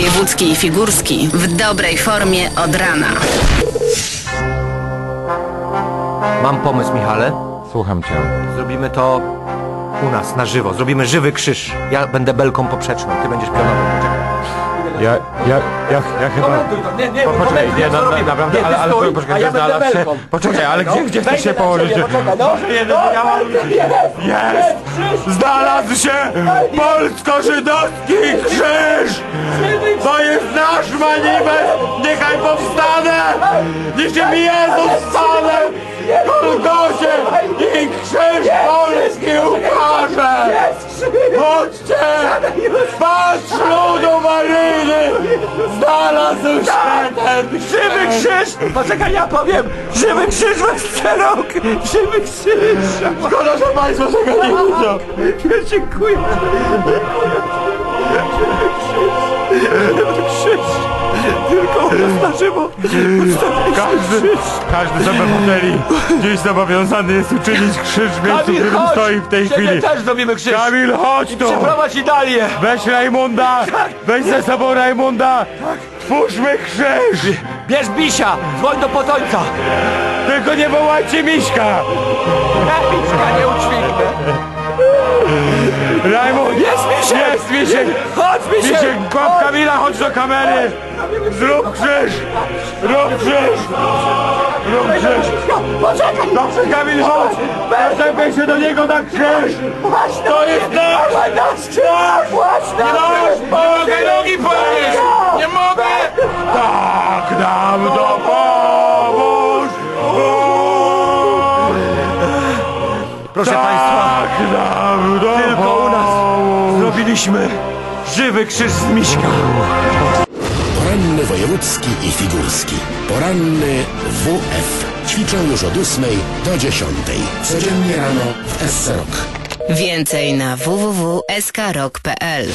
wojewódzki i figurski w dobrej formie od rana. Mam pomysł, Michale. Słucham cię. Zrobimy to u nas, na żywo. Zrobimy żywy krzyż. Ja będę belką poprzeczną, ty będziesz pionową. Poczekaj. Ja, ja, ja, ja chyba... Nie, nie, Po, poczekaj, nie, na, na, naprawdę, ale, ale poczekaj, nie znalazł się... Poczekaj, ale gdzie, gdzie chcesz się położyć? Może jeden, ja mam... Jest! Znalazł się polsko-żydowski krzyż! To jest nasz manifest! Niechaj powstanę! Niech się mi Jezus stanę! Golgocie! I krzyż polski ukaże! Chodźcie! Patrz ludu Maryny! Znalazł się ten Żywy krzyż! Poczekaj, ja powiem! Żywy krzyż we wsterok! Żywy krzyż! Szkoda, że Państwo tego nie widzą! Dziękuję! Krzyż! Tylko u nas na żywo! Każdy, każdy z obywateli dziś zobowiązany jest uczynić krzyż w miejscu, w Kamil, którym chodź! stoi w tej Ciebie chwili. też zrobimy krzyż! Kamil, chodź tu! Przeprowadź Italię! Weź Rajmunda! Weź ze sobą Rajmunda! Twórzmy krzyż! Bierz Bisia! Dzwoń do Potońca! Tylko nie wołajcie Miśka! Miśka, nie! Rajmund! Jest Misiek! Jest Misiek! Chodź, Misiek! Misiek, łap Kamila, chodź do kamery! Zrób krzyż! Rób krzyż! Rób krzyż! Poczekaj! Dobrze, Kamil, chodź! Zaczepiaj się do niego na krzyż! To jest nasz! Nasz krzyż! Proszę Państwa, Tak nam dopomóż! tylko u nas zrobiliśmy żywy krzyż z Miśka! Poranny wojewódzki i figurski. Poranny WF. Ćwiczą już od 8 do 10. Codziennie rano w SC Rock. Więcej na www.skrok.pl